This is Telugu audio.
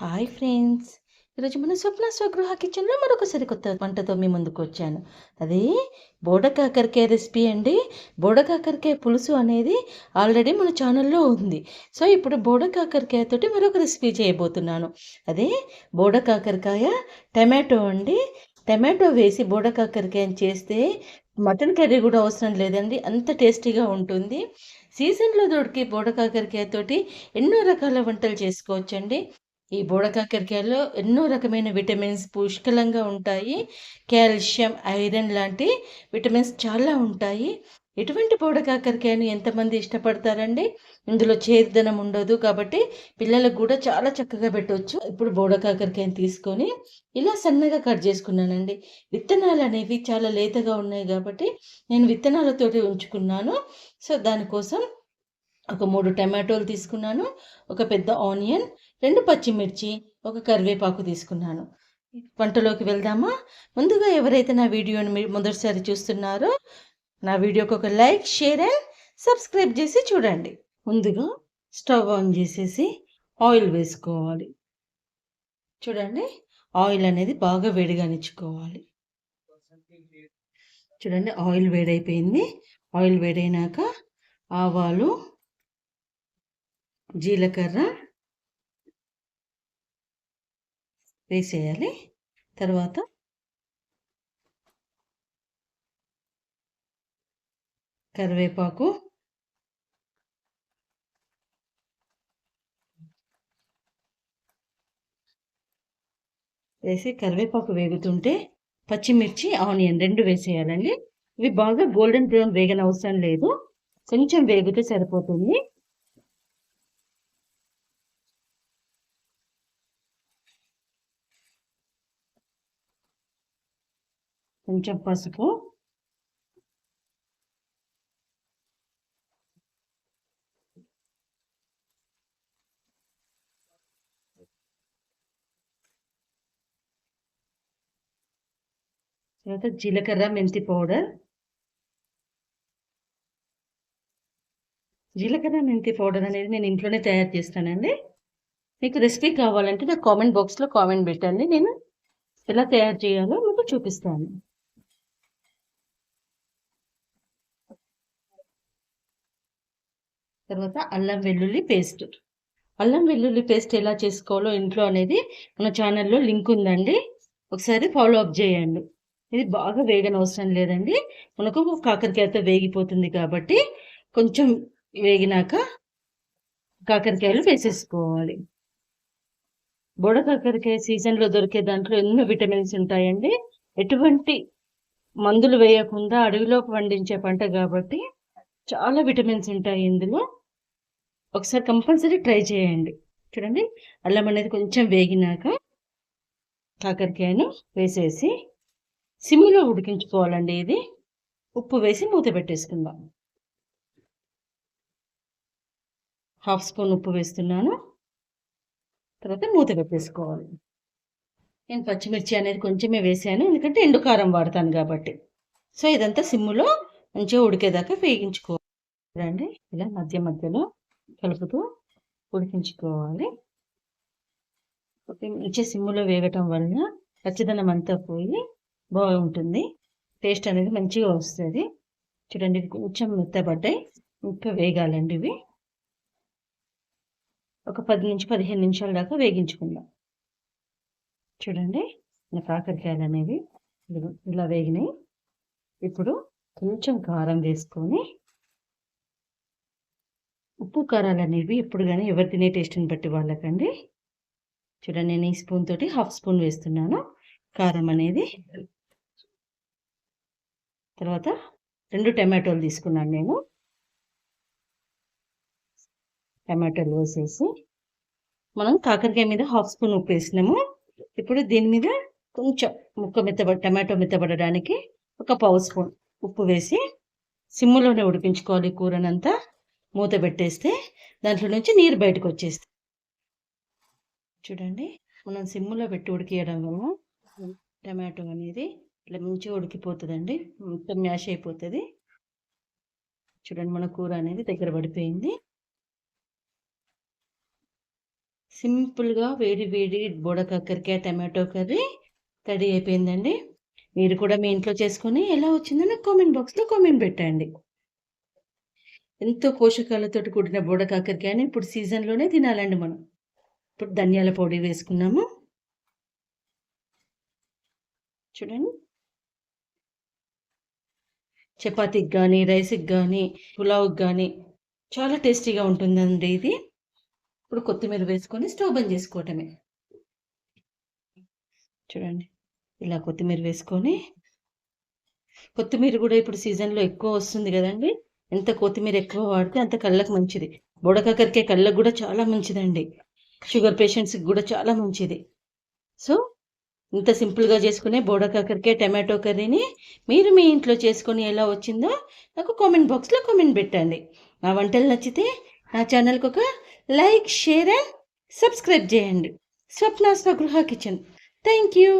Hi friends. ఈరోజు మన స్వప్న స్వగృహ కిచెన్లో మరొక సరికొత్త వంటతో మీ ముందుకు వచ్చాను అది బోడకాకరకాయ రెసిపీ అండి. బోడకాకరకాయ పులుసు అనేది ఆల్రెడీ మన ఛానల్లో ఉంది. సో ఇప్పుడు బోడకాకరకాయతోటి మరొక రెసిపీ చేయబోతున్నాను. అదే బోడకాకరకాయ టమాటో అండి. టమాటో వేసి బోడకాకరకాయని చేస్తే మటన్ కర్రీ కూడా అవసరం లేదండి. అంత టేస్టీగా ఉంటుంది. సీజన్లో దొరికి బోడకాకరకాయతోటి ఎన్నో రకాల వంటలు చేసుకోవచ్చండి. ఈ బోడకాకరకాయలో ఎన్నో రకమైన విటమిన్స్ పుష్కలంగా ఉంటాయి. కాల్షియం ఐరన్ లాంటి విటమిన్స్ చాలా ఉంటాయి. ఎటువంటి బోడకాకరికాయను ఎంతమంది ఇష్టపడతారండి? ఇందులో చేదుదనం ఉండదు కాబట్టి పిల్లలకు కూడా చాలా చక్కగా పెట్టవచ్చు ఇప్పుడు బోడకాకరికాయను తీసుకొని ఇలా సన్నగా కట్ చేసుకున్నానండి. విత్తనాలు అనేవి చాలా లేతగా ఉన్నాయి కాబట్టి నేను విత్తనాలతోటి ఉంచుకున్నాను. సో దానికోసం ఒక మూడు టమాటోలు తీసుకున్నాను ఒక పెద్ద ఆనియన్ రెండు పచ్చిమిర్చి ఒక కరివేపాకు తీసుకున్నాను. వంటలోకి వెళ్దామా? ముందుగా ఎవరైతే నా వీడియోని మొదటిసారి చూస్తున్నారో నా వీడియోకి ఒక లైక్ షేర్ అండ్ సబ్స్క్రైబ్ చేసి చూడండి. ముందుగా స్టవ్ ఆన్ చేసేసి ఆయిల్ వేసుకోవాలి. చూడండి ఆయిల్ అనేది బాగా వేడిగానిచ్చుకోవాలి. చూడండి ఆయిల్ వేడైపోయింది. ఆయిల్ వేడైనాక ఆవాలు జీలకర్ర వేసేయాలి. తర్వాత కరివేపాకు వేసి కరివేపాకు వేగుతుంటే పచ్చిమిర్చి ఆనియన్ రెండు వేసేయాలండి. ఇవి బాగా గోల్డెన్ బ్రౌన్ వేగన అవసరం లేదు. కొంచెం వేగితే సరిపోతుంది. కొంచెం పసుపు. తర్వాత జీలకర్ర మెంతి పౌడర్. జీలకర్ర మెంతి పౌడర్ అనేది నేను ఇంట్లోనే తయారు చేస్తానండి. మీకు రెసిపీ కావాలంటే నాకు కామెంట్ బాక్స్లో కామెంట్ పెట్టండి. నేను ఎలా తయారు చేయాలో మీకు చూపిస్తాను. తర్వాత అల్లం వెల్లుల్లి పేస్ట్. అల్లం వెల్లుల్లి పేస్ట్ ఎలా చేసుకోవాలో ఇంట్లో అనేది మన ఛానల్లో లింక్ ఉందండి. ఒకసారి ఫాలో అప్ చేయండి. ఇది బాగా వేగన అవసరం లేదండి. మనకు కాకరకాయతో వేగిపోతుంది కాబట్టి కొంచెం వేగినాక కాకరకాయలు వేసేసుకోవాలి. బోడ కాకరకాయ సీజన్లో దొరికే దాంట్లో ఎన్నో విటమిన్స్ ఉంటాయండి. ఎటువంటి మందులు వేయకుండా అడవిలోకి పండించే పంట కాబట్టి చాలా విటమిన్స్ ఉంటాయి ఇందులో. ఒకసారి కంపల్సరీ ట్రై చేయండి. చూడండి అల్లం అనేది కొంచెం వేగినాక కాకరకాయను వేసేసి సిమ్లో ఉడికించుకోవాలండి ఇది. ఉప్పు వేసి మూత పెట్టేసుకుందాం. హాఫ్ స్పూన్ ఉప్పు వేస్తున్నాను. తర్వాత మూత పెట్టేసుకోవాలి. నేను పచ్చిమిర్చి అనేది కొంచెమే వేసాను ఎందుకంటే ఎండు కారం వాడతాను కాబట్టి. సో ఇదంతా సిమ్ములో మంచిగా ఉడికేదాకా వేగించుకోవాలి ఇలా మధ్య మధ్యలో కలుపుతూ ఉడికించుకోవాలి. ఇచ్చే సిమ్ములో వేగటం వలన పచ్చదనం అంతా పోయి బాగుంటుంది. టేస్ట్ అనేది మంచిగా వస్తుంది. చూడండి కొంచెం మెత్తబడ్డాయి. ఇంకా వేగాలండి ఇవి. ఒక పది నుంచి పదిహేను నిమిషాల దాకా వేగించుకుందాం. చూడండి నా కాకరకాయలు అనేవి ఇలా వేగినాయి. ఇప్పుడు కొంచెం కారం వేసుకొని ఉప్పు కారాలు అనేవి ఎప్పుడు కానీ ఎవరు తినే టేస్ట్ని బట్టి వాళ్ళకండి. చూడండి నేను ఈ స్పూన్ తోటి హాఫ్ స్పూన్ వేస్తున్నాను. కారం అనేది తర్వాత రెండు టమాటోలు తీసుకున్నాను నేను. టమాటోలు వేసేసి మనం కాకరకాయ మీద హాఫ్ స్పూన్ ఉప్పు వేసినాము. ఇప్పుడు దీని మీద కొంచెం ముక్క మెత్తబ టమాటో మెత్తబడడానికి ఒక పావు స్పూన్ ఉప్పు వేసి సిమ్ములోనే ఉడికించుకోవాలి కూరనంతా. మూత పెట్టేస్తే దాంట్లో నుంచి నీరు బయటకు వచ్చేస్తుంది. చూడండి మనం సిమ్ములో పెట్టి ఉడికియడం వల్ల టమాటో అనేది ఇట్లా మంచిగా ఉడికిపోతుందండి. మొత్తం మ్యాష్ అయిపోతుంది. చూడండి మన కూర అనేది దగ్గర పడిపోయింది. సింపుల్గా వేడి వేడి బోడ కాకరకాయ టమాటో కర్రీ రెడీ అయిపోయిందండి. మీరు కూడా మీ ఇంట్లో చేసుకొని ఎలా వచ్చిందో నాకు కామెంట్ బాక్స్లో కామెంట్ పెట్టండి. ఎంతో పోషకాలతో కూడిన బోడ కాకరకాయని ఇప్పుడు సీజన్లోనే తినాలండి మనం. ఇప్పుడు ధనియాల పొడి వేసుకున్నాము. చూడండి. చపాతీకి కానీ రైస్కి కానీ పులావ్కి కానీ చాలా టేస్టీగా ఉంటుందండి ఇది. ఇప్పుడు కొత్తిమీర వేసుకొని స్టవ్ బంద్ చేసుకోవటమే. చూడండి. ఇలా కొత్తిమీర వేసుకొని కొత్తిమీర కూడా ఇప్పుడు సీజన్లో ఎక్కువ వస్తుంది కదండి. ఎంత కొత్తిమీర ఎక్కువ వాడితే అంత కళ్ళకు మంచిది. బుడకాకరికే కళ్ళకు కూడా చాలా మంచిదండి. షుగర్ పేషెంట్స్కి కూడా చాలా మంచిది. సో ఇంత సింపుల్గా చేసుకునే బోడకాకరికే టమాటో కర్రీని మీరు మీ ఇంట్లో చేసుకొని ఎలా వచ్చిందో నాకు కామెంట్ బాక్స్లో కామెంట్ పెట్టండి. నా వంటలు నచ్చితే నా ఛానల్కి ఒక లైక్ షేర్ అండ్ సబ్స్క్రైబ్ చేయండి. Swapna Swagruha kitchen. Thank you.